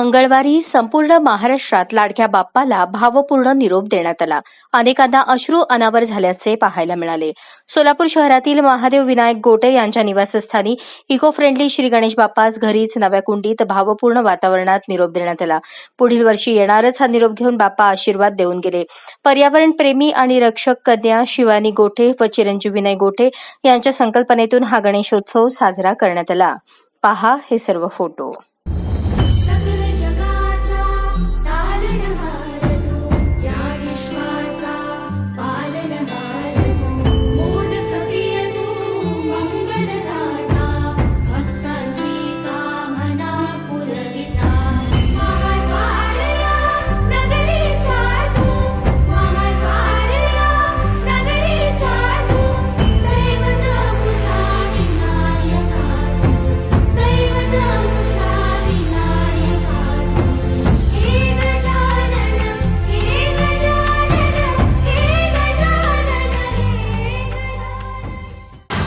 मंगळवारी संपूर्ण महाराष्ट्रात लाडक्या बाप्पाला भावपूर्ण निरोप देण्यात आला. अनेकांना अश्रू अनावर झाल्याचे पाहायला मिळाले. सोलापूर शहरातील महादेव विनायक गोटे यांच्या निवासस्थानी इको फ्रेंडली श्री गणेश बाप्पास घरीच नव्या कुंडीत भावपूर्ण वातावरणात निरोप देण्यात आला. पुढील वर्षी येणारच हा निरोप घेऊन बाप्पा आशीर्वाद देऊन गेले. पर्यावरण प्रेमी आणि रक्षक कन्या शिवानी गोठे व चिरंजीव विनय गोठे यांच्या संकल्पनेतून हा गणेशोत्सव साजरा करण्यात आला. पहा हे सर्व photo. Welcome to the night.